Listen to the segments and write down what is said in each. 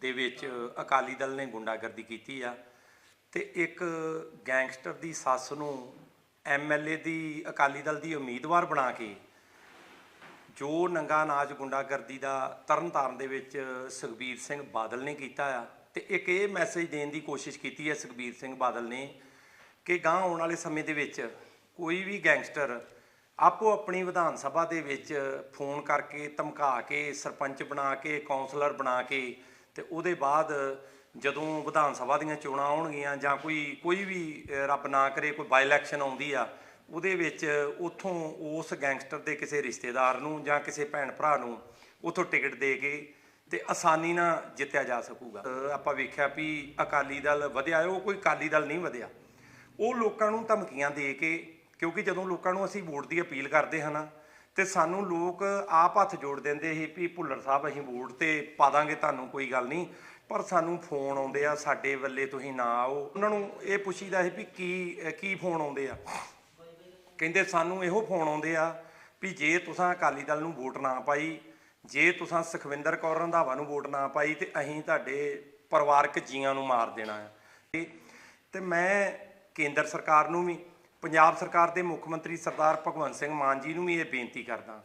ਦੇ ਵਿੱਚ ਅਕਾਲੀ ਦਲ ਨੇ ਗੁੰਡਾਗਰਦੀ ਕੀਤੀ ਆ ਤੇ ਇੱਕ ਗੈਂਗਸਟਰ ਦੀ ਸੱਸ ਨੂੰ ਐਮਐਲਏ ਦੀ ਅਕਾਲੀ ਦਲ ਦੀ ਉਮੀਦਵਾਰ ਬਣਾ ਕੇ ਜੋ ਨੰਗਾ ਨਾਚ ਗੁੰਡਾਗਰਦੀ ਦਾ ਤਰਨਤਾਰਨ ਦੇ ਵਿੱਚ ਸੁਖਬੀਰ ਸਿੰਘ ਬਾਦਲ ਨੇ ਕੀਤਾ ਆ ਤੇ ਇੱਕ ਇਹ ਮੈਸੇਜ ਦੇਣ ਦੀ ਕੋਸ਼ਿਸ਼ ਕੀਤੀ ਹੈ ਸੁਖਬੀਰ ਸਿੰਘ ਬਾਦਲ ਨੇ ਕਿ ਗਾਂ ਆਉਣ ਵਾਲੇ ਸਮੇਂ ਦੇ ਵਿੱਚ ਕੋਈ ਵੀ ਗੈਂਗਸਟਰ ਆਪੋ ਆਪਣੀ ਵਿਧਾਨ ਸਭਾ ਦੇ ਵਿੱਚ ਫੋਨ ਕਰਕੇ ਧਮਕਾ ਕੇ, ਸਰਪੰਚ ਬਣਾ ਕੇ ਕਾਉਂਸਲਰ ਬਣਾ ਕੇ ਤੇ ਉਹਦੇ ਬਾਅਦ ਜਦੋਂ ਵਿਧਾਨ ਸਭਾ ਦੀਆਂ ਚੋਣਾਂ ਆਉਣਗੀਆਂ ਜਾਂ ਕੋਈ ਕੋਈ ਵੀ ਰੱਬ ਨਾ ਕਰੇ, ਕੋਈ ਬਾਈ ਇਲੈਕਸ਼ਨ ਆਉਂਦੀ ਆ, ਉਹਦੇ ਵਿੱਚ ਉਥੋਂ ਉਸ ਗੈਂਗਸਟਰ ਦੇ ਕਿਸੇ ਰਿਸ਼ਤੇਦਾਰ ਨੂੰ ਜਾਂ ਕਿਸੇ ਭੈਣ ਭਰਾ ਨੂੰ ਉਥੋਂ ਟਿਕਟ ਦੇ ਕੇ ਤੇ ਆਸਾਨੀ ਨਾਲ ਜਿੱਤਿਆ ਜਾ ਸਕੂਗਾ। ਆਪਾਂ ਵੇਖਿਆ ਵੀ ਅਕਾਲੀ ਦਲ ਵਧਿਆ, ਉਹ ਕੋਈ ਅਕਾਲੀ ਦਲ ਨਹੀਂ ਵਧਿਆ। ਉਹ ਲੋਕਾਂ ਨੂੰ ਧਮਕੀਆਂ ਦੇ ਕੇ, ਕਿਉਂਕਿ ਜਦੋਂ ਲੋਕਾਂ ਨੂੰ ਅਸੀਂ ਵੋਟ ਦੀ ਅਪੀਲ ਕਰਦੇ ਹਾਂ ਨਾ ਤੇ ਸਾਨੂੰ ਲੋਕ ਆਪ ਹੱਥ ਜੋੜ ਦਿੰਦੇ ਸੀ ਵੀ ਭੁੱਲਰ ਸਾਹਿਬ, ਅਸੀਂ ਵੋਟ ਤੇ ਪਾ ਦਾਂਗੇ, ਤੁਹਾਨੂੰ ਕੋਈ ਗੱਲ ਨਹੀਂ। ਪਰ ਸਾਨੂੰ ਫੋਨ ਆਉਂਦੇ ਆ, ਸਾਡੇ ਵੱਲੇ ਤੁਸੀਂ ਨਾ ਆਓ। ਉਹਨਾਂ ਨੂੰ ਇਹ ਪੁੱਛੀਦਾ ਸੀ ਵੀ ਕੀ ਕੀ ਫੋਨ ਆਉਂਦੇ ਆ? ਕਹਿੰਦੇ ਸਾਨੂੰ ਇਹੋ ਫੋਨ ਆਉਂਦੇ ਆ ਵੀ ਜੇ ਤੁਸੀਂ ਅਕਾਲੀ ਦਲ ਨੂੰ ਵੋਟ ਨਾ ਪਾਈ, ਜੇ ਤੁਸੀਂ ਸੁਖਵਿੰਦਰ ਕੌਰ ਰੰਧਾਵਾ ਨੂੰ ਵੋਟ ਨਾ ਪਾਈ, ਤੇ ਅਸੀਂ ਤੁਹਾਡੇ ਪਰਿਵਾਰਕ ਜੀਆਂ ਨੂੰ ਮਾਰ ਦੇਣਾ ਆ। ਤੇ- ਤੇ ਮੈਂ ਕੇਂਦਰ ਸਰਕਾਰ ਨੂੰ ਵੀ ਪੰਜਾਬ ਸਰਕਾਰ ਦੇ ਮੁੱਖ ਮੰਤਰੀ ਸਰਦਾਰ ਭਗਵੰਤ ਸਿੰਘ ਮਾਨ ਜੀ ਨੂੰ ਵੀ ਇਹ ਬੇਨਤੀ ਕਰਦਾ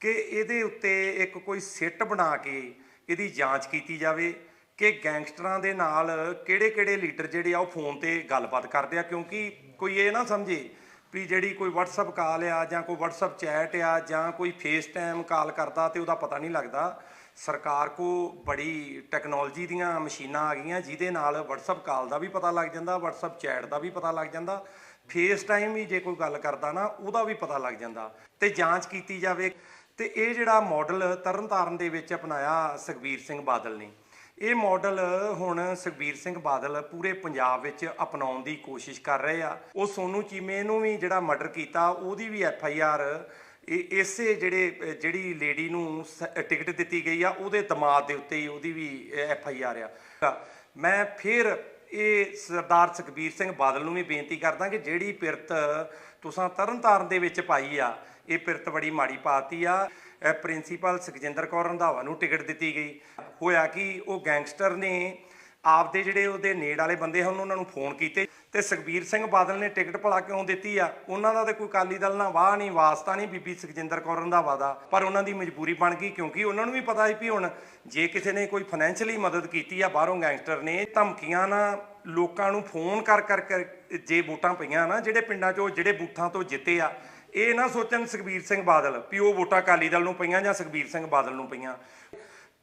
ਕਿ ਇਹਦੇ ਉੱਤੇ ਇੱਕ ਕੋਈ ਸਿੱਟ ਬਣਾ ਕੇ ਇਹਦੀ ਜਾਂਚ ਕੀਤੀ ਜਾਵੇ ਕਿ ਗੈਂਗਸਟਰਾਂ ਦੇ ਨਾਲ ਕਿਹੜੇ-ਕਿਹੜੇ ਲੀਡਰ ਜਿਹੜੇ ਆ ਉਹ ਫੋਨ ਤੇ ਗੱਲਬਾਤ ਕਰਦੇ ਆ, ਕਿਉਂਕਿ ਕੋਈ ਇਹ ਨਾ ਸਮਝੇ ਵੀ ਜਿਹੜੀ ਕੋਈ WhatsApp ਕਾਲ ਆ ਜਾਂ ਕੋਈ WhatsApp ਚੈਟ ਆ ਜਾਂ ਕੋਈ FaceTime ਕਾਲ ਕਰਦਾ ਤੇ ਉਹਦਾ ਪਤਾ ਨਹੀਂ ਲੱਗਦਾ। ਸਰਕਾਰ ਕੋ ਬੜੀ ਟੈਕਨੋਲੋਜੀ ਦੀਆਂ ਮਸ਼ੀਨਾਂ ਆ ਗਈਆਂ ਜਿਹਦੇ ਨਾਲ WhatsApp ਕਾਲ ਦਾ ਵੀ ਪਤਾ ਲੱਗ ਜਾਂਦਾ, WhatsApp ਚੈਟ ਦਾ ਵੀ ਪਤਾ ਲੱਗ ਜਾਂਦਾ ਫੇਸ ਟਾਈਮ ਵੀ ਜੇ ਕੋਈ ਗੱਲ ਕਰਦਾ ਨਾ, ਉਹਦਾ ਵੀ ਪਤਾ ਲੱਗ ਜਾਂਦਾ ਤੇ ਜਾਂਚ ਕੀਤੀ ਜਾਵੇ। ਤੇ ਇਹ ਜਿਹੜਾ ਮਾਡਲ ਤਰਨਤਾਰਨ ਦੇ ਵਿੱਚ ਅਪਣਾਇਆ ਸੁਖਬੀਰ ਸਿੰਘ ਬਾਦਲ ਨੇ, ਇਹ ਮਾਡਲ ਹੁਣ ਸੁਖਬੀਰ ਸਿੰਘ ਬਾਦਲ ਪੂਰੇ ਪੰਜਾਬ ਵਿੱਚ ਅਪਣਾਉਣ ਦੀ ਕੋਸ਼ਿਸ਼ ਕਰ ਰਹੇ ਆ। ਉਹ ਸੋਨੂ ਚੀਮੇ ਨੂੰ ਵੀ ਜਿਹੜਾ ਮਰਡਰ ਕੀਤਾ, ਉਹਦੀ ਵੀ ਐਫ ਆਈ ਆਰ ਇਹ ਇਸੇ ਜਿਹੜੇ, ਜਿਹੜੀ ਲੇਡੀ ਨੂੰ ਸ- ਟਿਕਟ ਦਿੱਤੀ ਗਈ ਆ, ਉਹਦੇ ਦਿਮਾਗ ਦੇ ਉੱਤੇ ਹੀ ਉਹਦੀ ਵੀ ਐਫ ਆਈ ਆਰ ਆ। ਮੈਂ ਫਿਰ ਇਹ ਸਰਦਾਰ ਸੁਖਬੀਰ ਸਿੰਘ ਬਾਦਲ ਨੂੰ ਵੀ ਬੇਨਤੀ ਕਰਦਾ ਕਿ ਜਿਹੜੀ ਪਿਰਤ ਤੁਸੀਂ ਤਰਨਤਾਰਨ ਦੇ ਵਿੱਚ ਪਾਈ ਆ, ਇਹ ਪਿਰਤ ਬੜੀ ਮਾੜੀ ਪਾਤੀ ਆ। ਪ੍ਰਿੰਸੀਪਲ ਸੁਖਜਿੰਦਰ ਕੌਰ ਰੰਧਾਵਾ ਨੂੰ ਟਿਕਟ ਦਿੱਤੀ ਗਈ। ਹੋਇਆ ਕਿ, ਉਹ ਗੈਂਗਸਟਰ ਨੇ ਆਪਦੇ ਜਿਹੜੇ ਉਹਦੇ ਨੇੜ ਵਾਲੇ ਬੰਦੇ ਹਨ, ਉਹਨਾਂ ਨੂੰ ਫੋਨ ਕੀਤੇ ਤੇ ਸੁਖਬੀਰ ਸਿੰਘ ਬਾਦਲ ਨੇ ਟਿਕਟ ਭਲਾ ਕਿਉਂ ਦਿੱਤੀ ਆ। ਉਹਨਾਂ ਦਾ ਤੇ ਕੋਈ ਕਾਲੀ ਦਲ ਨਾਲ ਵਾਹ ਨਹੀਂ, ਵਾਸਤਾ ਨਹੀਂ, ਬੀਬੀ ਸੁਖਜਿੰਦਰ ਕੌਰ ਰੰਧਾਵਾ ਦਾ ਪਰ ਉਹਨਾਂ ਦੀ ਮਜਬੂਰੀ ਬਣ ਗਈ ਕਿਉਂਕਿ ਉਹਨਾਂ ਨੂੰ ਵੀ ਪਤਾ ਸੀ ਵੀ ਹੁਣ ਜੇ ਕਿਸੇ ਨੇ ਕੋਈ ਫਾਈਨੈਂਸ਼ੀਅਲੀ ਮਦਦ ਕੀਤੀ ਆ, ਬਾਹਰੋਂ ਗੈਂਗਸਟਰ ਨੇ, ਧਮਕੀਆਂ ਨਾਲ ਲੋਕਾਂ ਨੂੰ ਫੋਨ ਕਰ ਕਰ ਕਰ ਜੇ ਵੋਟਾਂ ਪਈਆਂ ਨਾ, ਜਿਹੜੇ ਪਿੰਡਾਂ 'ਚੋਂ, ਜਿਹੜੇ ਬੂਥਾਂ ਤੋਂ ਜਿੱਤੇ ਆ, ਇਹ ਨਾ ਸੋਚਣ ਸੁਖਬੀਰ ਸਿੰਘ ਬਾਦਲ ਵੀ ਉਹ ਵੋਟਾਂ ਅਕਾਲੀ ਦਲ ਨੂੰ ਪਈਆਂ ਜਾਂ ਸੁਖਬੀਰ ਸਿੰਘ ਬਾਦਲ ਨੂੰ ਪਈਆਂ।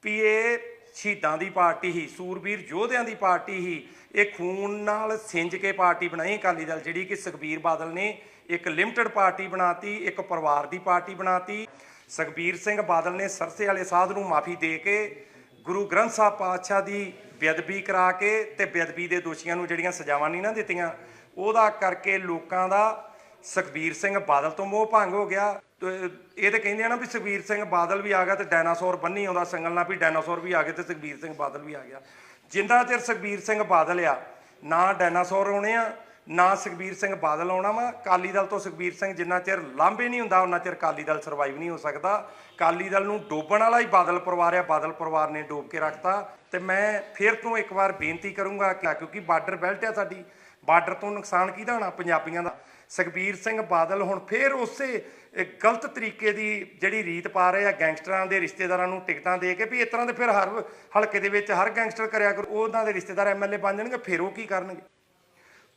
ਵੀ ਇਹ ਸ਼ਹੀਦਾਂ ਦੀ ਪਾਰਟੀ ਹੀ, ਸੂਰਬੀਰ ਯੋਧਿਆਂ ਦੀ ਪਾਰਟੀ ਹੀ, ਇਹ ਖੂਨ ਨਾਲ ਸਿੰਜ ਕੇ ਪਾਰਟੀ ਬਣਾਈ ਅਕਾਲੀ ਦਲ, ਜਿਹੜੀ ਕਿ ਸੁਖਬੀਰ ਬਾਦਲ ਨੇ ਇੱਕ ਲਿਮਟਿਡ ਪਾਰਟੀ ਬਣਾਤੀ, ਇੱਕ ਪਰਿਵਾਰ ਦੀ ਪਾਰਟੀ ਬਣਾਤੀ। ਸੁਖਬੀਰ ਸਿੰਘ ਬਾਦਲ ਨੇ ਸਰਸੇ ਵਾਲੇ ਸਾਧ ਨੂੰ ਮਾਫੀ ਦੇ ਕੇ, ਗੁਰੂ ਗ੍ਰੰਥ ਸਾਹਿਬ ਪਾਤਸ਼ਾਹ ਦੀ ਬੇਅਦਬੀ ਕਰਾ ਕੇ ਤੇ ਬੇਅਦਬੀ ਦੇ ਦੋਸ਼ੀਆਂ ਨੂੰ ਜਿਹੜੀਆਂ ਸਜ਼ਾਵਾਂ ਨਹੀਂ ਨਾ ਦਿੱਤੀਆਂ, ਉਹਦਾ ਕਰਕੇ ਲੋਕਾਂ ਦਾ ਸੁਖਬੀਰ ਸਿੰਘ ਬਾਦਲ ਤੋਂ ਮੋਹ ਭੰਗ ਹੋ ਗਿਆ। ਇਹ ਤਾਂ ਕਹਿੰਦੇ ਆ ਨਾ ਵੀ ਸੁਖਬੀਰ ਸਿੰਘ ਬਾਦਲ ਵੀ ਆ ਗਿਆ ਤੇ ਡਾਇਨਾਸੌਰ ਬੰਨੀ ਆਉਂਦਾ ਸੰਗਲ ਨਾਲ ਵੀ ਡਾਇਨਾਸੌਰ ਵੀ ਆ ਗਏ ਤੇ ਸੁਖਬੀਰ ਸਿੰਘ ਬਾਦਲ ਵੀ ਆ ਗਿਆ। ਜਿੰਨਾ ਚਿਰ ਸੁਖਬੀਰ ਸਿੰਘ ਬਾਦਲ ਆ, ਨਾ ਡਾਇਨਾਸੌਰ ਆਉਣੇ ਆ, ਨਾ ਸੁਖਬੀਰ ਸਿੰਘ ਬਾਦਲ ਆਉਣਾ ਵਾ ਕਾਲੀ ਦਲ ਤੋਂ ਸੁਖਬੀਰ ਸਿੰਘ ਜਿੰਨਾ ਚਿਰ ਲਾਂਭੇ ਨਹੀਂ ਹੁੰਦਾ, ਉਹਨਾਂ ਚਿਰ ਕਾਲੀ ਦਲ ਸਰਵਾਈਵ ਨਹੀਂ ਹੋ ਸਕਦਾ। ਕਾਲੀ ਦਲ ਨੂੰ ਡੋਬਣ ਵਾਲਾ ਹੀ ਬਾਦਲ ਪਰਿਵਾਰ ਆ, ਬਾਦਲ ਪਰਿਵਾਰ ਨੇ ਡੋਬ ਕੇ ਰੱਖਤਾ। ਤੇ ਮੈਂ ਫਿਰ ਤੋਂ ਇੱਕ ਵਾਰ ਬੇਨਤੀ ਕਰੂੰਗਾ ਕਿ ਕਿਉਂਕਿ ਬਾਰਡਰ ਬੈਲਟ ਆ ਸਾਡੀ, ਬਾਰਡਰ ਤੋਂ ਨੁਕਸਾਨ ਕਿਹਦਾ ਹੋਣਾ ਪੰਜਾਬੀਆਂ ਦਾ? ਸੁਖਬੀਰ ਸਿੰਘ ਬਾਦਲ ਹੁਣ ਫੇਰ ਉਸੇ ਗਲਤ ਤਰੀਕੇ ਦੀ ਜਿਹੜੀ ਰੀਤ ਪਾ ਰਹੇ ਆ ਗੈਂਗਸਟਰਾਂ ਦੇ ਰਿਸ਼ਤੇਦਾਰਾਂ ਨੂੰ ਟਿਕਟਾਂ ਦੇ ਕੇ ਵੀ ਇਸ ਤਰ੍ਹਾਂ ਦੇ ਫਿਰ ਹਰ ਹਲਕੇ ਦੇ ਵਿੱਚ ਹਰ ਗੈਂਗਸਟਰ ਕਰਿਆ ਕਰ, ਉਹਨਾਂ ਦੇ ਰਿਸ਼ਤੇਦਾਰ ਐਮਐਲਏ ਬਣ ਜਾਣਗੇ, ਫਿਰ ਉਹ ਕੀ ਕਰਨਗੇ?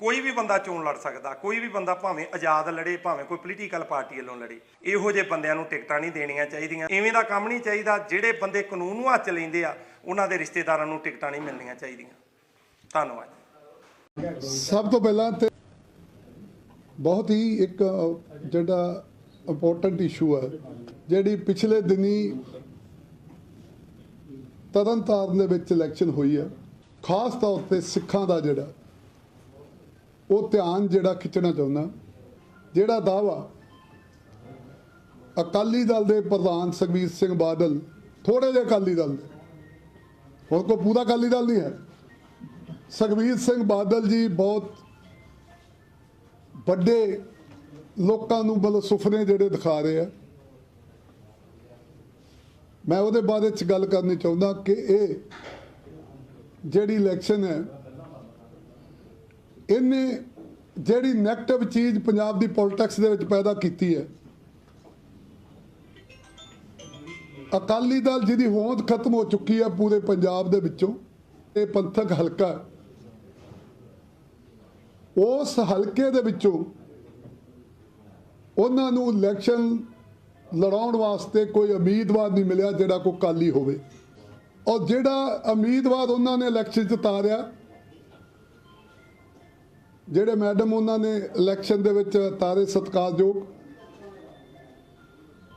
ਕੋਈ ਵੀ ਬੰਦਾ ਚੋਣ ਲੜ ਸਕਦਾ, ਕੋਈ ਵੀ ਬੰਦਾ ਭਾਵੇਂ ਆਜ਼ਾਦ ਲੜੇ, ਭਾਵੇਂ ਕੋਈ ਪੋਲੀਟੀਕਲ ਪਾਰਟੀ ਵੱਲੋਂ ਲੜੇ, ਇਹੋ ਜਿਹੇ ਬੰਦਿਆਂ ਨੂੰ ਟਿਕਟਾਂ ਨਹੀਂ ਦੇਣੀਆਂ ਚਾਹੀਦੀਆਂ ਐਵੇਂ ਦਾ ਕੰਮ ਨਹੀਂ ਚਾਹੀਦਾ, ਜਿਹੜੇ ਬੰਦੇ ਕਾਨੂੰਨ ਨੂੰ ਹੱਥ ਲੈਂਦੇ ਆ, ਉਹਨਾਂ ਦੇ ਰਿਸ਼ਤੇਦਾਰਾਂ ਨੂੰ ਟਿਕਟਾਂ ਨਹੀਂ ਮਿਲਣੀਆਂ ਚਾਹੀਦੀਆਂ। ਧੰਨਵਾਦ। ਸਭ ਤੋਂ ਪਹਿਲਾਂ ਤੇ ਬਹੁਤ ਹੀ ਇੱਕ ਜਿਹੜਾ ਇੰਪੋਰਟੈਂਟ ਇਸ਼ੂ ਹੈ, ਜਿਹੜੀ ਪਿਛਲੇ ਦਿਨੀ ਤਰਨਤਾਰਨ ਦੇ ਵਿੱਚ ਇਲੈਕਸ਼ਨ ਹੋਈ ਹੈ। ਖਾਸ ਤੌਰ ਤੇ ਸਿੱਖਾਂ ਦਾ ਜਿਹੜਾ, ਉਹ ਧਿਆਨ ਜਿਹੜਾ ਖਿੱਚਣਾ ਚਾਹੁੰਦਾ, ਜਿਹੜਾ ਦਾਵਾ ਅਕਾਲੀ ਦਲ ਦੇ ਪ੍ਰਧਾਨ ਸੁਖਬੀਰ ਸਿੰਘ ਬਾਦਲ ਥੋੜੇ ਜਿਹੇ ਅਕਾਲੀ ਦਲ ਦੇ। ਹੁਣ ਕੋਈ ਪੂਰਾ ਅਕਾਲੀ ਦਲ ਨਹੀਂ ਹੈ। ਸੁਖਬੀਰ ਸਿੰਘ ਬਾਦਲ ਜੀ ਬਹੁਤ ਵੱਡੇ ਲੋਕਾਂ ਨੂੰ ਬਲ ਸੁਪਨੇ ਜਿਹੜੇ ਦਿਖਾ ਰਹੇ ਆ। ਮੈਂ ਉਹਦੇ ਬਾਰੇ ਚ ਗੱਲ ਕਰਨੀ ਚਾਹੁੰਦਾ ਕਿ ਇਹ ਜਿਹੜੀ ਇਲੈਕਸ਼ਨ ਹੈ, ਇਹਨੇ ਜਿਹੜੀ ਨੈਗੇਟਿਵ ਚੀਜ਼ ਪੰਜਾਬ ਦੀ ਪੋਲਿਟਿਕਸ ਦੇ ਵਿੱਚ ਪੈਦਾ ਕੀਤੀ ਹੈ। ਅਕਾਲੀ ਦਲ ਜਿਹਦੀ ਹੋਂਦ ਖਤਮ ਹੋ ਚੁੱਕੀ ਹੈ ਪੂਰੇ ਪੰਜਾਬ ਦੇ ਵਿੱਚੋਂ ਇਹ ਪੰਥਕ ਹਲਕਾ ਉਸ ਹਲਕੇ ਦੇ ਵਿੱਚੋਂ ਉਹਨਾਂ ਨੂੰ ਇਲੈਕਸ਼ਨ ਲੜਾਉਣ ਵਾਸਤੇ ਕੋਈ ਉਮੀਦਵਾਰ ਨਹੀਂ ਮਿਲਿਆ ਜਿਹੜਾ ਕੋਈ ਕਾਲੀ ਹੋਵੇ। ਔਰ ਜਿਹੜਾ ਉਮੀਦਵਾਰ ਉਹਨਾਂ ਨੇ ਇਲੈਕਸ਼ਨ 'ਚ ਤਾਰਿਆ, ਜਿਹੜੇ ਮੈਡਮ ਉਹਨਾਂ ਨੇ ਇਲੈਕਸ਼ਨ ਦੇ ਵਿੱਚ ਤਾਰੇ ਸਤਿਕਾਰਯੋਗ,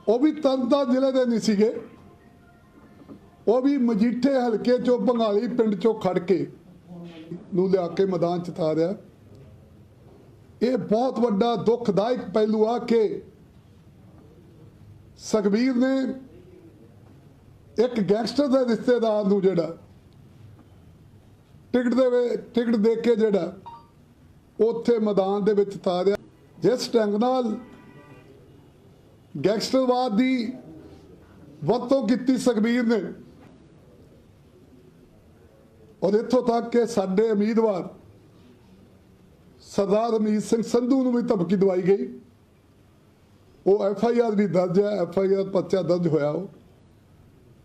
ਉਹ ਵੀ ਤਰਨਤਾਰਨ ਜ਼ਿਲ੍ਹੇ ਦੇ ਨਹੀਂ ਸੀਗੇ। ਉਹ ਵੀ ਮਜੀਠੇ ਹਲਕੇ ਚੋਂ ਬੰਗਾਲੀ ਪਿੰਡ ਚੋਂ ਖੜ ਕੇ ਨੂੰ ਲਿਆ ਕੇ ਮੈਦਾਨ 'ਚ ਤਾਰਿਆ। ਇਹ ਬਹੁਤ ਵੱਡਾ ਦੁਖਦਾਇਕ ਪਹਿਲੂ ਆ ਕਿ ਸੁਖਬੀਰ ਨੇ ਇੱਕ ਗੈਂਗਸਟਰ ਦੇ ਰਿਸ਼ਤੇਦਾਰ ਨੂੰ ਜਿਹੜਾ ਟਿਕਟ ਦੇ ਟਿਕਟ ਦੇ ਕੇ ਜਿਹੜਾ ਉੱਥੇ ਮੈਦਾਨ ਦੇ ਵਿੱਚ ਤਾਰਿਆ ਜਿਸ ਢੰਗ ਨਾਲ ਗੈਂਗਸਟਰਵਾਦ ਦੀ ਵਰਤੋਂ ਕੀਤੀ ਸੁਖਬੀਰ ਨੇ। ਔਰ ਇੱਥੋਂ ਤੱਕ ਕਿ ਸਾਡੇ ਉਮੀਦਵਾਰ ਸਰਦਾਰ ਅਮੀਤ ਸਿੰਘ ਸੰਧੂ ਨੂੰ ਵੀ ਧਮਕੀ ਦਵਾਈ ਗਈ। ਉਹ ਐਫ ਆਈ ਆਰ ਵੀ ਦਰਜ ਹੈ, ਐਫ ਆਈ ਆਰ ਪਰਚਾ ਦਰਜ ਹੋਇਆ ਉਹ।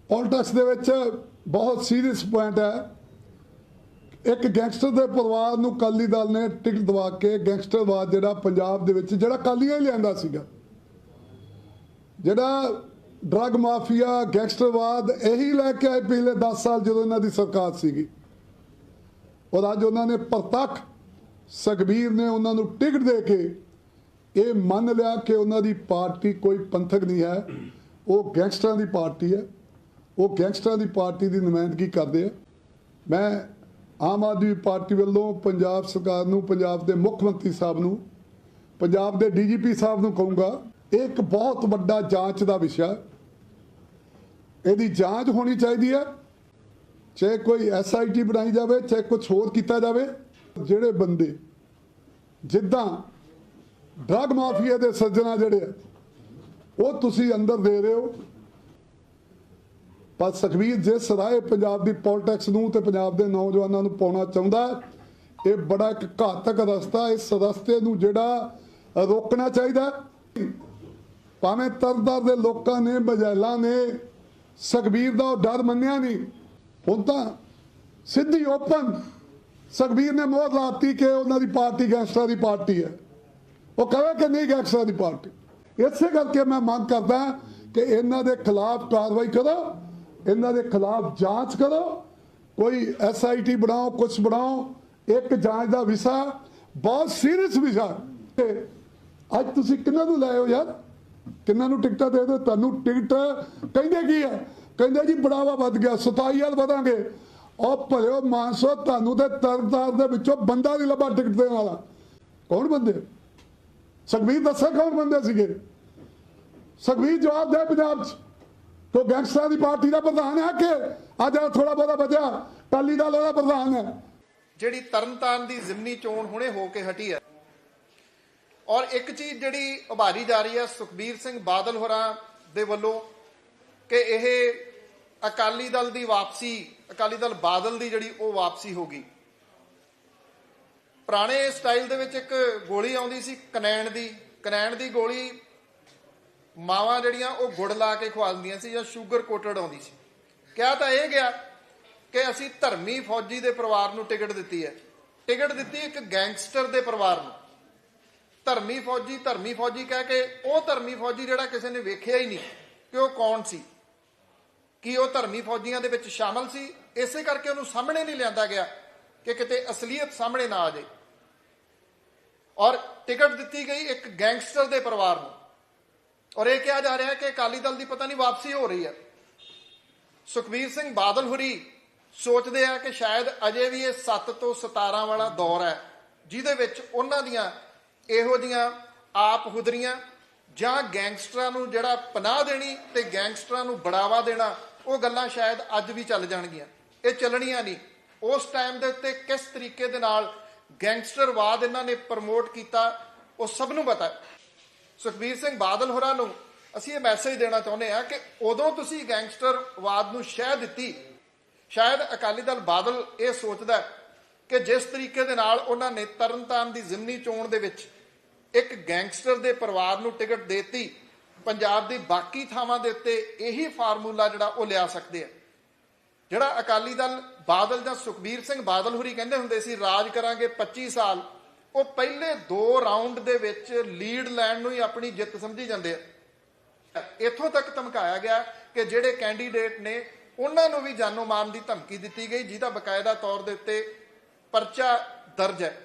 ਪੋਲਿਟਿਕਸ ਦੇ ਵਿੱਚ ਬਹੁਤ ਸੀਰੀਅਸ ਪੁਆਇੰਟ ਹੈ। ਇੱਕ ਗੈਂਗਸਟਰ ਦੇ ਪਰਿਵਾਰ ਨੂੰ ਕਾਲੀ ਦਲ ਨੇ ਟਿਕਟ ਦਵਾ ਕੇ ਗੈਂਗਸਟਰਵਾਦ ਜਿਹੜਾ ਪੰਜਾਬ ਦੇ ਵਿੱਚ, ਜਿਹੜਾ ਕਾਲੀਆਂ ਹੀ ਲਿਆਂਦਾ ਸੀਗਾ। ਜਿਹੜਾ ਡਰੱਗ ਮਾਫੀਆ, ਗੈਂਗਸਟਰਵਾਦ, ਇਹੀ ਲੈ ਕੇ ਆਏ ਪਿਛਲੇ 10 ਸਾਲ ਜਦੋਂ ਇਹਨਾਂ ਦੀ ਸਰਕਾਰ ਸੀਗੀ। ਔਰ ਅੱਜ ਉਹਨਾਂ ਨੇ ਪ੍ਰਤੱਖ ਸੁਖਬੀਰ ਨੇ ਉਹਨਾਂ ਨੂੰ ਟਿਕਟ ਦੇ ਕੇ ਇਹ ਮੰਨ ਲਿਆ ਕਿ ਉਹਨਾਂ ਦੀ ਪਾਰਟੀ ਕੋਈ ਪੰਥਕ ਨਹੀਂ ਹੈ। ਉਹ ਗੈਂਗਸਟਰਾਂ ਦੀ ਪਾਰਟੀ ਹੈ। ਉਹ ਗੈਂਗਸਟਰਾਂ ਦੀ ਪਾਰਟੀ ਦੀ ਨੁਮਾਇੰਦਗੀ ਕਰਦੇ ਆ। ਮੈਂ ਆਮ ਆਦਮੀ ਪਾਰਟੀ ਵੱਲੋਂ ਪੰਜਾਬ ਸਰਕਾਰ ਨੂੰ, ਪੰਜਾਬ ਦੇ ਮੁੱਖ ਮੰਤਰੀ ਸਾਹਿਬ ਨੂੰ, ਪੰਜਾਬ ਦੇ ਡੀਜੀਪੀ ਸਾਹਿਬ ਨੂੰ ਕਹੂੰਗਾ, ਇਹ ਇੱਕ ਬਹੁਤ ਵੱਡਾ ਜਾਂਚ ਦਾ ਵਿਸ਼ਾ ਇਹਦੀ ਜਾਂਚ ਹੋਣੀ ਚਾਹੀਦੀ ਹੈ। ਚਾਹੇ ਕੋਈ ਐਸਆਈਟੀ ਬਣਾਈ ਜਾਵੇ, ਚਾਹੇ ਕੁਝ ਹੋਰ ਕੀਤਾ ਜਾਵੇ ਜਿਹੜੇ ਬੰਦੇ ਜਿੱਦਾਂ ਡਰਗ ਮਾਫੀਆ ਦੇ ਸੱਜਣਾ ਜਿਹੜੇ ਉਹ ਤੁਸੀਂ ਅੰਦਰ ਦੇ ਰਹੇ ਹੋ। ਪਰ ਸੁਖਬੀਰ ਜਿਸ ਰਾਏ ਪੰਜਾਬ ਦੀ ਪੋਲਿਟਿਕਸ ਨੂੰ ਤੇ ਪੰਜਾਬ ਦੇ ਨੌਜਵਾਨਾਂ ਨੂੰ ਪਾਉਣਾ ਚਾਹੁੰਦਾ ਇਹ ਬੜਾ ਇੱਕ ਘਾਤਕ ਰਸਤਾ ਇਸ ਰਸਤੇ ਨੂੰ ਜਿਹੜਾ ਰੋਕਣਾ ਚਾਹੀਦਾ ਹੈ। ਭਾਵੇਂ ਤਰਦਰ ਦੇ ਲੋਕਾਂ ਨੇ ਬਜੈਲਾਂ ਨੇ, ਸੁਖਬੀਰ ਦਾ ਉਹ ਡਰ ਮੰਨਿਆ ਨਹੀਂ। ਹੁਣ ਤਾਂ ਸਿੱਧੀ ਓਪਨ ਸੁਖਬੀਰ ਨੇ ਮੋਹਰ ਲਾਤੀ ਕਿ ਉਹਨਾਂ ਦੀ ਪਾਰਟੀ ਗੈਂਗਸਟਰਾਂ ਦੀ ਪਾਰਟੀ ਹੈ। ਉਹ ਕਹੇ ਕਿ ਨਹੀਂ ਗੈਂਗਸਟਰਾਂ ਦੀ ਪਾਰਟੀ। ਇਸੇ ਕਰਕੇ ਮੈਂ ਮੰਗ ਕਰਦਾ ਕਿ ਇਹਨਾਂ ਦੇ ਖਿਲਾਫ ਕਾਰਵਾਈ ਕਰੋ, ਇਹਨਾਂ ਦੇ ਖਿਲਾਫ ਜਾਂਚ ਕਰੋ, ਕੋਈ ਐਸਆਈਟੀ ਬਣਾਓ ਕੁਝ ਬਣਾਓ, ਇੱਕ ਜਾਂਚ ਦਾ ਵਿਸ਼ਾ, ਬਹੁਤ ਸੀਰੀਅਸ ਵਿਸ਼ਾ। ਅੱਜ ਤੁਸੀਂ ਕਿੰਨਾਂ ਨੂੰ ਲਾਏ ਯਾਰ? ਕਿੰਨਾਂ ਨੂੰ ਟਿਕਟਾਂ ਦੇ ਦਿਓ? ਤੁਹਾਨੂੰ ਟਿਕਟ ਕਹਿੰਦੇ ਕੀ ਹੈ? ਕਹਿੰਦੇ ਜੀ, ਬੜਾਵਾ ਵੱਧ ਗਿਆ 27000 ਵਧਾਂਗੇ। ਉਹ ਭਲਿਓ ਮਾਨਸੋ ਤੁਹਾਨੂੰ ਤੇ ਤਰਤਾਰ ਦੇ ਵਿੱਚੋਂ ਬੰਦਾ ਨਹੀਂ ਲੱਭਾ ਟਿਕਟ ਦੇਣ ਵਾਲਾ। ਕੌਣ ਬੰਦੇ? ਸੁਖਬੀਰ ਦੱਸੇ ਕੌਣ ਬੰਦੇ ਸੀਗੇ? ਸੁਖਬੀਰ ਜਵਾਬ ਦੇ ਪੰਜਾਬ 'ਚ। ਤੋ ਗੈਂਗਸਟਰਾਂ ਦੀ ਪਾਰਟੀ ਦਾ ਪ੍ਰਧਾਨ ਹੈ ਕਿ ਅੱਜ ਥੋੜਾ ਬਹੁਤਾ ਬਚਿਆ? ਟਾਲੀ ਦਾ ਉਹਦਾ ਪ੍ਰਧਾਨ ਹੈ। ਜਿਹੜੀ ਤਰਨਤਾਰਨ ਦੀ ਜ਼ਿਮਨੀ ਚੋਣ ਹੁਣੇ ਹੋ ਕੇ ਹਟੀ ਹੈ। ਔਰ ਇੱਕ ਚੀਜ਼ ਜਿਹੜੀ ਉਭਾਰੀ ਜਾ ਰਹੀ ਹੈ ਸੁਖਬੀਰ ਸਿੰਘ ਬਾਦਲ ਹੋਰਾਂ ਦੇ ਵੱਲੋਂ ਕਿ ਇਹ ਅਕਾਲੀ ਦਲ ਦੀ ਵਾਪਸੀ, ਅਕਾਲੀ ਦਲ ਬਾਦਲ ਦੀ ਜਿਹੜੀ ਉਹ ਵਾਪਸੀ ਹੋ ਗਈ। ਪੁਰਾਣੇ ਸਟਾਈਲ ਦੇ ਵਿੱਚ ਇੱਕ ਗੋਲੀ ਆਉਂਦੀ ਸੀ ਕਨੈਣ ਦੀ। ਕਨੈਣ ਦੀ ਗੋਲੀ ਮਾਵਾਂ ਜਿਹੜੀਆਂ ਉਹ ਗੁੜ ਲਾ ਕੇ ਖਵਾ ਦਿੰਦੀਆਂ ਸੀ ਜਾਂ ਸ਼ੂਗਰ ਕੋਟਡ ਆਉਂਦੀ ਸੀ। ਕਿਹਾ ਤਾਂ ਇਹ ਗਿਆ ਕਿ ਅਸੀਂ ਧਰਮੀ ਫੌਜੀ ਦੇ ਪਰਿਵਾਰ ਨੂੰ ਟਿਕਟ ਦਿੱਤੀ ਹੈ। ਟਿਕਟ ਦਿੱਤੀ ਇੱਕ ਗੈਂਗਸਟਰ ਦੇ ਪਰਿਵਾਰ ਨੂੰ। ਧਰਮੀ ਫੌਜੀ ਧਰਮੀ ਫੌਜੀ ਕਹਿ ਕੇ ਉਹ ਧਰਮੀ ਫੌਜੀ ਜਿਹੜਾ ਕਿਸੇ ਨੇ ਵੇਖਿਆ ਹੀ ਨਹੀਂ ਕਿ ਉਹ ਕੌਣ ਸੀ। ਕੀ ਉਹ ਧਰਮੀ ਫੌਜੀਆਂ ਦੇ ਵਿੱਚ ਸ਼ਾਮਲ ਸੀ? ਇਸੇ ਕਰਕੇ ਉਹਨੂੰ ਸਾਹਮਣੇ ਨਹੀਂ ਲਿਆਂਦਾ ਗਿਆ ਕਿ ਕਿਤੇ ਅਸਲੀਅਤ ਸਾਹਮਣੇ ਨਾ ਆ ਜਾਏ। ਔਰ ਟਿਕਟ ਦਿੱਤੀ ਗਈ ਇੱਕ ਗੈਂਗਸਟਰ ਦੇ ਪਰਿਵਾਰ ਨੂੰ। ਔਰ ਇਹ ਕਿਹਾ ਜਾ ਰਿਹਾ ਹੈ ਕਿ ਅਕਾਲੀ ਦਲ ਦੀ ਪਤਾ ਨਹੀਂ ਵਾਪਸੀ ਹੋ ਰਹੀ ਹੈ। ਸੁਖਬੀਰ ਸਿੰਘ ਬਾਦਲ ਹੁਰੀ ਸੋਚਦੇ ਆ ਕਿ ਸ਼ਾਇਦ ਅਜੇ ਵੀ ਇਹ 7 ਤੋਂ 17 ਵਾਲਾ ਦੌਰ ਹੈ, ਜਿਹਦੇ ਵਿੱਚ ਉਹਨਾਂ ਦੀਆਂ ਇਹੋ ਦੀਆਂ ਆਪ ਹੁਦਰੀਆਂ ਜਾਂ ਗੈਂਗਸਟਰਾਂ ਨੂੰ ਜਿਹੜਾ ਪਨਾਹ ਦੇਣੀ ਤੇ ਗੈਂਗਸਟਰਾਂ ਨੂੰ ਬੜਾਵਾ ਦੇਣਾ ਉਹ ਗੱਲਾਂ ਸ਼ਾਇਦ ਅੱਜ ਵੀ ਚੱਲ ਜਾਣਗੀਆਂ। ਇਹ ਚੱਲਣੀਆਂ ਨਹੀਂ। ਉਸ ਟਾਈਮ ਦੇ ਉੱਤੇ ਕਿਸ ਤਰੀਕੇ ਦੇ ਨਾਲ ਗੈਂਗਸਟਰਵਾਦ ਇਹਨਾਂ ਨੇ ਪ੍ਰਮੋਟ ਕੀਤਾ, ਉਹ ਸਭ ਨੂੰ ਪਤਾ ਹੈ। ਸੁਖਬੀਰ ਸਿੰਘ ਬਾਦਲ ਹੋਰਾਂ ਨੂੰ ਅਸੀਂ ਇਹ ਮੈਸੇਜ ਦੇਣਾ ਚਾਹੁੰਦੇ ਹਾਂ ਕਿ ਉਦੋਂ ਤੁਸੀਂ ਗੈਂਗਸਟਰਵਾਦ ਨੂੰ ਸ਼ਹਿ ਦਿੱਤੀ, ਸ਼ਾਇਦ ਅਕਾਲੀ ਦਲ ਬਾਦਲ ਇਹ ਸੋਚਦਾ ਕਿ ਜਿਸ ਤਰੀਕੇ ਦੇ ਨਾਲ ਉਹਨਾਂ ਨੇ ਤਰਨਤਾਰਨ ਦੀ ਜ਼ਿਮਨੀ ਚੋਣ ਦੇ ਵਿੱਚ ਇੱਕ ਗੈਂਗਸਟਰ ਦੇ ਪਰਿਵਾਰ ਨੂੰ ਟਿਕਟ ਦੇਤੀ ਪੰਜਾਬ ਦੀ ਬਾਕੀ ਥਾਵਾਂ ਦੇ ਉੱਤੇ ਇਹੀ ਫਾਰਮੂਲਾ ਜਿਹੜਾ ਉਹ ਲਿਆ ਸਕਦੇ ਆ। ਜਿਹੜਾ ਅਕਾਲੀ ਦਲ ਬਾਦਲ ਜਾਂ ਸੁਖਬੀਰ ਸਿੰਘ ਬਾਦਲ ਹੁਰੀ ਕਹਿੰਦੇ ਹੁੰਦੇ ਸੀ, ਰਾਜ ਕਰਾਂਗੇ 25 ਸਾਲ। ਉਹ ਪਹਿਲੇ ਦੋ ਰਾਉਂਡ ਦੇ ਵਿੱਚ ਲੀਡ ਲੈਣ ਨੂੰ ਹੀ ਆਪਣੀ ਜਿੱਤ ਸਮਝੀ ਜਾਂਦੇ ਆ। ਇੱਥੋਂ ਤੱਕ ਧਮਕਾਇਆ ਗਿਆ ਕਿ ਜਿਹੜੇ ਕੈਂਡੀਡੇਟ ਨੇ ਉਹਨਾਂ ਨੂੰ ਵੀ ਜਾਨੋਂ ਮਾਰਨ ਦੀ ਧਮਕੀ ਦਿੱਤੀ ਗਈ, ਜਿਹਦਾ ਬਕਾਇਦਾ ਤੌਰ ਦੇ ਉੱਤੇ ਪਰਚਾ ਦਰਜ ਹੈ।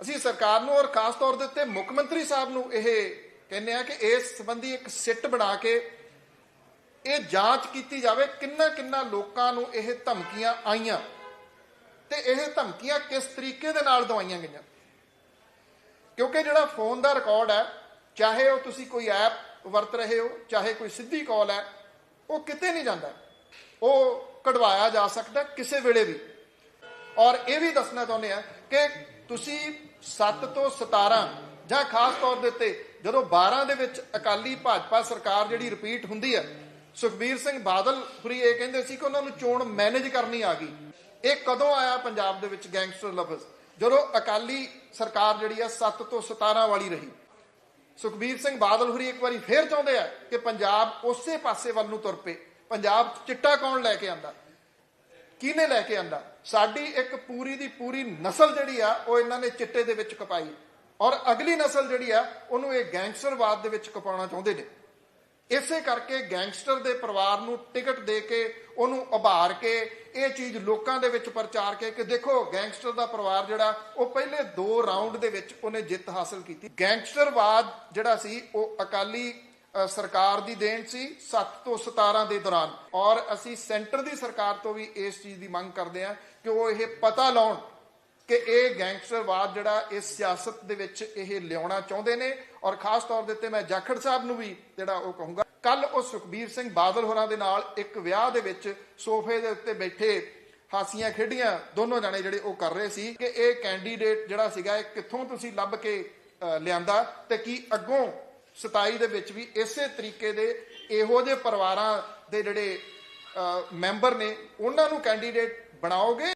ਅਸੀਂ ਸਰਕਾਰ ਨੂੰ ਔਰ ਖਾਸ ਤੌਰ ਦੇ ਉੱਤੇ ਮੁੱਖ ਮੰਤਰੀ ਸਾਹਿਬ ਨੂੰ ਇਹ ਕਹਿੰਦੇ ਆ ਕਿ ਇਸ ਸੰਬੰਧੀ ਇੱਕ ਸਿੱਟ ਬਣਾ ਕੇ ਇਹ ਜਾਂਚ ਕੀਤੀ ਜਾਵੇ ਕਿੰਨਾ ਕਿੰਨਾ ਲੋਕਾਂ ਨੂੰ ਇਹ ਧਮਕੀਆਂ ਆਈਆਂ ਤੇ ਇਹ ਧਮਕੀਆਂ ਕਿਸ ਤਰੀਕੇ ਦੇ ਨਾਲ ਦਵਾਈਆਂ ਗਈਆਂ? ਕਿਉਂਕਿ ਜਿਹੜਾ ਫੋਨ ਦਾ ਰਿਕਾਰਡ ਹੈ, ਚਾਹੇ ਉਹ ਤੁਸੀਂ ਕੋਈ ਐਪ ਵਰਤ ਰਹੇ ਹੋ, ਚਾਹੇ ਕੋਈ ਸਿੱਧੀ ਕਾਲ ਹੈ, ਉਹ ਕਿਤੇ ਨਹੀਂ ਜਾਂਦਾ। ਉਹ ਕਢਵਾਇਆ ਜਾ ਸਕਦਾ ਕਿਸੇ ਵੇਲੇ ਵੀ। ਔਰ ਇਹ ਵੀ ਦੱਸਣਾ ਚਾਹੁੰਦੇ ਆ ਕਿ ਤੁਸੀਂ 7 ਤੋਂ 17 ਜਾਂ ਖਾਸ ਤੌਰ ਦੇ ਉੱਤੇ ਜਦੋਂ 12 ਦੇ ਵਿੱਚ ਅਕਾਲੀ ਭਾਜਪਾ ਸਰਕਾਰ ਜਿਹੜੀ ਰਿਪੀਟ ਹੁੰਦੀ ਹੈ, ਸੁਖਬੀਰ ਸਿੰਘ ਬਾਦਲ ਫਰੀ ਇਹ ਕਹਿੰਦੇ ਸੀ ਕਿ ਉਹਨਾਂ ਨੂੰ ਚੋਣ ਮੈਨੇਜ ਕਰਨੀ ਆ ਗਈ। ਇਹ ਕਦੋਂ ਆਇਆ ਪੰਜਾਬ ਦੇ ਵਿੱਚ ਗੈਂਗਸਟਰ ਲਫ਼ਜ਼ ਜਦੋਂ ਅਕਾਲੀ ਸਰਕਾਰ ਜਿਹੜੀ ਆ 7 ਤੋਂ 17 ਵਾਲੀ ਰਹੀ। ਸੁਖਬੀਰ ਸਿੰਘ ਬਾਦਲ ਹੁਰੀ ਇੱਕ ਵਾਰੀ ਫੇਰ ਚਾਹੁੰਦੇ ਆ ਕਿ ਪੰਜਾਬ ਉਸੇ ਪਾਸੇ ਵੱਲ ਨੂੰ ਤੁਰ ਪਏ। ਪੰਜਾਬ ਚਿੱਟਾ ਕੌਣ ਲੈ ਕੇ ਆਂਦਾ? ਕਿਹਨੇ ਲੈ ਕੇ ਆਂਦਾ? ਸਾਡੀ ਇੱਕ ਪੂਰੀ ਦੀ ਪੂਰੀ ਨਸਲ ਜਿਹੜੀ ਆ, ਉਹ ਇਹਨਾਂ ਨੇ ਚਿੱਟੇ ਦੇ ਵਿੱਚ ਕਪਾਈ। ਔਰ ਅਗਲੀ ਨਸਲ ਜਿਹੜੀ ਆ, ਉਹਨੂੰ ਇਹ ਗੈਂਗਸਟਰਵਾਦ ਦੇ ਵਿੱਚ ਕਪਾਉਣਾ ਚਾਹੁੰਦੇ ਨੇ। ਇਸੇ ਕਰਕੇ ਗੈਂਗਸਟਰ ਦੇ ਪਰਿਵਾਰ ਨੂੰ ਟਿਕਟ ਦੇ ਕੇ, ਉਹਨੂੰ ਉਭਾਰ ਕੇ, ਇਹ ਚੀਜ਼ ਲੋਕਾਂ ਦੇ ਵਿੱਚ ਪ੍ਰਚਾਰ ਕੇ ਕਿ ਦੇਖੋ, ਗੈਂਗਸਟਰ ਦਾ ਪਰਿਵਾਰ ਜਿਹੜਾ, ਉਹ ਪਹਿਲੇ ਦੋ ਰਾਉਂਡ ਦੇ ਵਿੱਚ ਉਹਨੇ ਜਿੱਤ ਹਾਸਲ ਕੀਤੀ। ਗੈਂਗਸਟਰਵਾਦ ਜਿਹੜਾ ਸੀ, ਉਹ ਅਕਾਲੀ ਸਰਕਾਰ ਦੀ ਦੇਣ ਸੀ 7 ਤੋਂ 17 ਦੇ ਦੌਰਾਨ। ਔਰ ਅਸੀਂ ਸੈਂਟਰ ਦੀ ਸਰਕਾਰ ਤੋਂ ਵੀ ਇਸ ਚੀਜ਼ ਦੀ ਮੰਗ ਕਰਦੇ ਹਾਂ ਕਿ ਉਹ ਇਹ ਪਤਾ ਲਾਉਣ ਕਿ ਇਹ ਗੈਂਗਸਟਰਵਾਦ ਜਿਹੜਾ ਇਸ ਸਿਆਸਤ ਦੇ ਵਿੱਚ ਇਹ ਲਿਆਉਣਾ ਚਾਹੁੰਦੇ ਨੇ ਔਰ ਖਾਸ ਤੌਰ ਦੇ ਉੱਤੇ ਮੈਂ ਜਾਖੜ ਸਾਹਿਬ ਨੂੰ ਵੀ ਜਿਹੜਾ ਉਹ ਕਹੂੰਗਾ। ਕੱਲ ਉਹ ਸੁਖਬੀਰ ਸਿੰਘ ਬਾਦਲ ਹੋਰਾਂ ਦੇ ਨਾਲ ਇੱਕ ਵਿਆਹ ਦੇ ਵਿੱਚ ਸੋਫੇ ਦੇ ਉੱਤੇ ਬੈਠੇ ਹਾਸੀਆਂ ਖੇਡੀਆਂ ਦੋਨੋਂ ਜਾਣੇ ਜਿਹੜੇ ਉਹ ਕਰ ਰਹੇ ਸੀ ਕਿ ਇਹ ਕੈਂਡੀਡੇਟ ਜਿਹੜਾ ਸੀਗਾ ਇਹ ਕਿੱਥੋਂ ਤੁਸੀਂ ਲੱਭ ਕੇ ਲਿਆਂਦਾ ਤੇ ਕੀ ਅੱਗੋਂ 27 ਦੇ ਵਿੱਚ ਵੀ ਇਸੇ ਤਰੀਕੇ ਦੇ ਇਹੋ ਜਿਹੇ ਪਰਿਵਾਰਾਂ ਦੇ ਜਿਹੜੇ ਮੈਂਬਰ ਨੇ, ਉਹਨਾਂ ਨੂੰ ਕੈਂਡੀਡੇਟ ਬਣਾਓਗੇ?